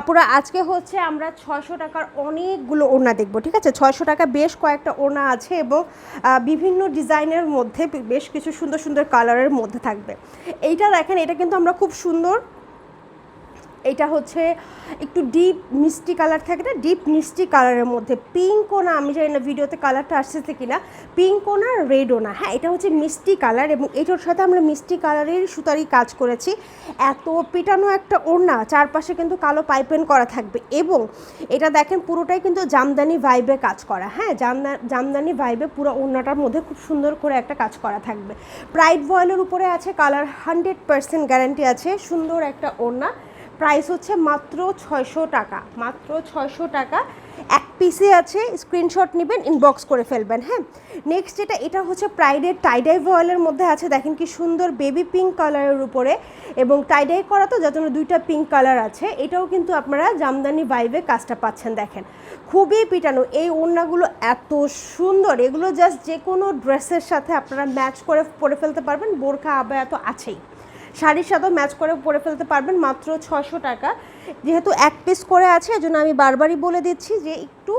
আপুরা, আজকে হচ্ছে আমরা ছয়শো টাকার অনেকগুলো ওড়না দেখব, ঠিক আছে? ছয়শো টাকা বেশ কয়েকটা ওড়না আছে এবং বিভিন্ন ডিজাইনের মধ্যে বেশ কিছু সুন্দর সুন্দর কালারের মধ্যে থাকবে। এইটা দেখেন, এটা কিন্তু আমরা খুব সুন্দর এটা হচ্ছে একটু ডিপ মিষ্টি কালার থাকে না? ডিপ মিষ্টি কালারের মধ্যে। পিঙ্কও না, আমি জানি না ভিডিওতে কালারটা আসছে কিনা। পিঙ্কও না রেডও না। হ্যাঁ এটা হচ্ছে মিষ্টি কালার এবং এটার সাথে আমরা মিষ্টি কালারের সুতারি কাজ করেছি। এত পিটানো একটা ওড়না, চারপাশে কিন্তু কালো পাইপেন করা থাকবে এবং এটা দেখেন পুরোটাই কিন্তু জামদানি ভাইবে কাজ করা। হ্যাঁ জামদা- জামদানি ভাইবে পুরো ওড়নাটার মধ্যে খুব সুন্দর করে একটা কাজ করা থাকবে। প্রাইড ভয়েলের উপরে আছে কালার হান্ড্রেড পার্সেন্ট গ্যারান্টি আছে। সুন্দর একটা ওড়না। প্রাইস হচ্ছে মাত্র ছয়শো টাকা। মাত্র ছয়শো টাকা। এক পিসে আছে স্ক্রিনশট নেবেন ইনবক্স করে ফেলবেন হ্যাঁ? নেক্সট যেটা, এটা হচ্ছে প্রাইডের টাইডাই ভয়েলের মধ্যে আছে। দেখেন কি সুন্দর বেবি পিঙ্ক কালারের উপরে। এবং টাইডাই করা তো যার জন্য দুইটা পিঙ্ক কালার আছে। এটাও কিন্তু আপনারা জামদানি ভাইবে কাজটা পাচ্ছেন, দেখেন। খুবই পিটানো। এই ওড়নাগুলো এত সুন্দর। এগুলো জাস্ট যে কোনো ড্রেসের সাথে আপনারা ম্যাচ করে, পরে ফেলতে পারবেন। বোরখা আবায়া তো আছেই। শাড়ির সাথেও ম্যাচ করে পরে ফেলতে পারবেন মাত্র ছশো টাকা। যেহেতু এক পিস করে আছে, এজন্য আমি বারবারই বলে দিচ্ছি যে একটু,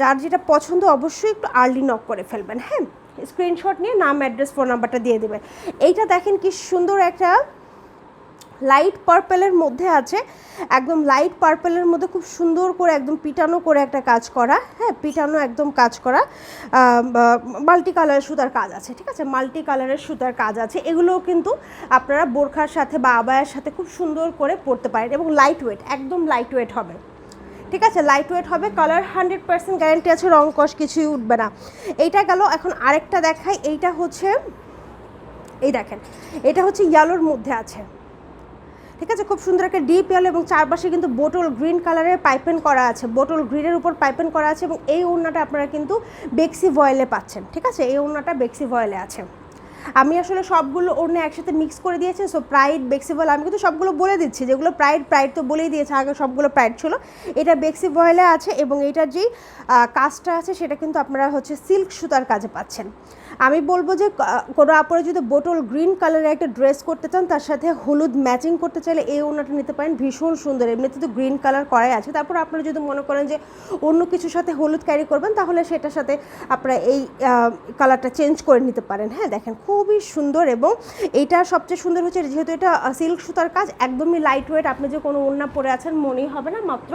যার যেটা পছন্দ অবশ্যই একটু আর্লি নক করে ফেলবেন হ্যাঁ? স্ক্রিনশট নিয়ে নাম অ্যাড্রেস ফোন নাম্বারটা দিয়ে দেবেন। এইটা দেখেন কি সুন্দর একটা লাইট পার্পেলের মধ্যে আছে। একদম লাইট পার্পেলের মধ্যে খুব সুন্দর করে একদম পিটানো করে একটা কাজ করা। হ্যাঁ পিটানো একদম কাজ করা। মাল্টি কালারের সুতার কাজ আছে, ঠিক আছে? মাল্টি কালারের সুতার কাজ আছে। এগুলোও কিন্তু আপনারা বোরখার সাথে বা আবায়ের সাথে খুব সুন্দর করে পরতে পারেন এবং লাইট ওয়েট একদম লাইট ওয়েট হবে। ঠিক আছে? লাইট ওয়েট হবে কালার হান্ড্রেড পার্সেন্ট গ্যারান্টি আছে, রং কষ কিছুই উঠবে না। এইটা গেল, এখন আরেকটা দেখাই। এইটা হচ্ছে, এই দেখেন, এটা হচ্ছে ইয়ালোর মধ্যে আছে। ঠিক আছে? খুব সুন্দর একটা ডিপ ইয়েলো এবং চারপাশে কিন্তু বোটল গ্রিন কালারের পাইপেন করা আছে। বোটল গ্রিনের উপর পাইপেন করা আছে এবং এই ওড়নাটা আপনারা কিন্তু বেক্সি ভয়েলে পাচ্ছেন। ঠিক আছে? এই ওড়নাটা বেক্সি ভয়েলে আছে। আমি আসলে সবগুলো ওড়না একসাথে মিক্স করে দিয়েছি সো প্রাইড বেক্সি আমি কিন্তু সবগুলো বলে দিচ্ছি। যেগুলো প্রাইড প্রাইড তো বলেই দিয়েছে, আগে সবগুলো প্রাইড ছিল। এটা বেক্সি ভয়েলে আছে এবং এটার যেই কাজটা আছে সেটা কিন্তু আপনারা হচ্ছে সিল্ক সুতার কাজে পাচ্ছেন। আমি বলব যে কোনো আপনারা যদি বোটল গ্রিন কালারের একটা ড্রেস করতে চান, তার সাথে হলুদ ম্যাচিং করতে চাইলে এই ওড়নাটা নিতে পারেন। ভীষণ সুন্দর, এমনিতে তো গ্রিন কালার করাই আছে। তারপর আপনারা যদি মনে করেন যে, অন্য কিছুর সাথে হলুদ ক্যারি করবেন, তাহলে সেটার সাথে আপনারা এই কালারটা চেঞ্জ করে নিতে পারেন। হ্যাঁ দেখেন খুবই সুন্দর এবং এটা সবচেয়ে সুন্দর হচ্ছে যেহেতু এটা সিল্ক সুতার কাজ, একদমই লাইট ওয়েট আপনি যে কোনো ওড়না পরে আছেন, মনেই হবে না, মাত্র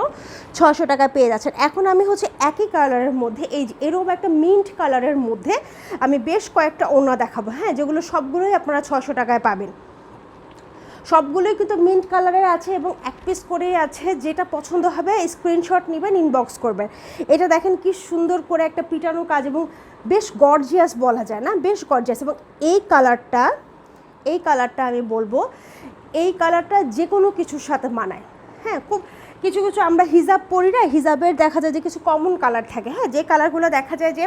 ছশো টাকা পেয়ে যাচ্ছেন। এখন আমি হচ্ছে একই কালারের মধ্যে, এই এরকম একটা মিন্ট কালারের মধ্যে আমি বেশ কয়েকটা ওড়না দেখাবো হ্যাঁ? যেগুলো সবগুলোই আপনারা ছশো টাকায় পাবেন। সবগুলোই কিন্তু মিন্ট কালারের আছে এবং এক পিস করেই আছে, যেটা পছন্দ হবে স্ক্রিনশট নেবেন ইনবক্স করবেন। এটা দেখেন কি সুন্দর করে একটা পিটানো কাজ এবং বেশ গর্জিয়াস বলা যায় না? বেশ গর্জিয়াস এবং এই কালারটা এই কালারটা আমি বলব, এই কালারটা যে কোনো কিছুর সাথে মানায়। হ্যাঁ খুব কিছু কিছু আমরা হিজাব পরি না, হিজাবের দেখা যায় যে কিছু কমন কালার থাকে। হ্যাঁ যে কালারগুলো দেখা যায় যে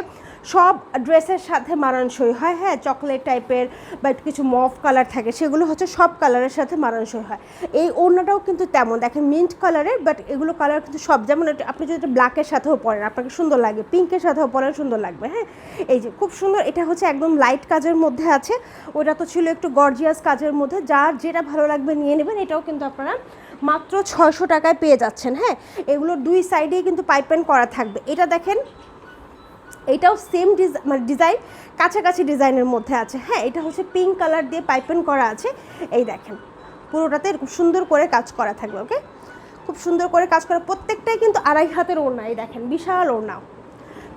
সব ড্রেসের সাথে মানানসই হয়। হ্যাঁ চকলেট টাইপের বা কিছু মফ কালার থাকে, সেগুলো হচ্ছে সব কালারের সাথে মানানসই হয়। এই ওড়নাটাও কিন্তু তেমন, দেখেন মিন্ট কালারের বাট এগুলো কালার কিন্তু সব, যেমন আপনি যদি ব্ল্যাকের সাথেও পরেন, আপনাকে সুন্দর লাগে পিঙ্কের সাথেও পরেন সুন্দর লাগবে হ্যাঁ। এই যে, খুব সুন্দর, এটা হচ্ছে একদম লাইট কাজের মধ্যে আছে। ওটা তো ছিল একটু গর্জিয়াস কাজের মধ্যে, যার যেটা ভালো লাগবে নিয়ে নেবেন, এটাও কিন্তু আপনারা মাত্র ছয়শো টাকায় পেয়ে যাচ্ছেন হ্যাঁ? এগুলো দুই সাইডেই কিন্তু পাইপেন করা থাকবে। এটা দেখেন, এটাও সেম মানে ডিজাইন কাছাকাছি ডিজাইনের মধ্যে আছে হ্যাঁ? এটা হচ্ছে পিঙ্ক কালার দিয়ে পাইপেন করা আছে। এই দেখেন, পুরোটাতে এরকম সুন্দর করে কাজ করা থাকবে, ওকে? খুব সুন্দর করে কাজ করা, প্রত্যেকটাই কিন্তু আড়াই হাতের ওড়না, এই দেখেন, বিশাল ওড়না।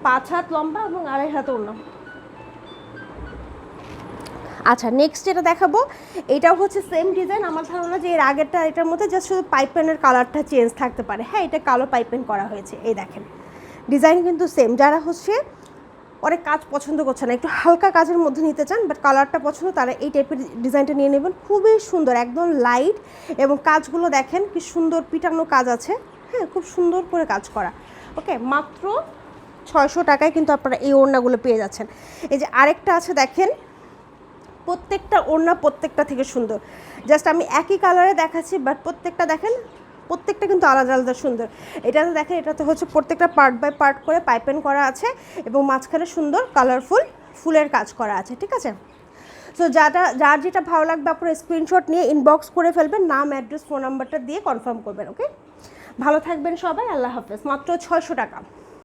পাঁচ হাত লম্বা এবং আড়াই হাত ওড়না। আচ্ছা নেক্সট যেটা দেখাবো, এটাও হচ্ছে সেম ডিজাইন আমার ধারণা যে এর আগেরটা, এটার মধ্যে জাস্ট শুধু পাইপেনের কালারটা চেঞ্জ থাকতে পারে। হ্যাঁ এটা কালো পাইপেন করা হয়েছে, এই দেখেন। ডিজাইন কিন্তু সেম যারা হচ্ছে অনেক কাজ পছন্দ করছে না, একটু হালকা কাজের মধ্যে নিতে চান বাট কালারটা পছন্দ, তারা এই টাইপের ডিজাইনটা নিয়ে নেবেন। খুবই সুন্দর, একদম লাইট এবং কাজগুলো দেখেন কি সুন্দর পিটানো কাজ আছে। হ্যাঁ খুব সুন্দর করে কাজ করা। ওকে মাত্র ছয়শো টাকায় কিন্তু আপনারা এই ওড়নাগুলো পেয়ে যাচ্ছেন। এই যে আরেকটা আছে, দেখেন প্রত্যেকটা ওড়না প্রত্যেকটা থেকে সুন্দর। জাস্ট আমি একই কালারে দেখাচ্ছি বাট প্রত্যেকটা দেখেন, প্রত্যেকটা কিন্তু আলাদা আলাদা সুন্দর। এটাতে দেখেন এটাতে হচ্ছে প্রত্যেকটা পার্ট বাই পার্ট করে পাইপেন করা আছে এবং মাঝখানে সুন্দর কালারফুল ফুলের কাজ করা আছে, ঠিক আছে? সো যাটা যার যেটা ভালো লাগবে আপনারা স্ক্রিনশট নিয়ে ইনবক্স করে ফেলবেন, নাম অ্যাড্রেস ফোন নাম্বারটা দিয়ে কনফার্ম করবেন ওকে ভালো থাকবেন সবাই, আল্লাহ হাফেজ। মাত্র ছয়শো টাকা।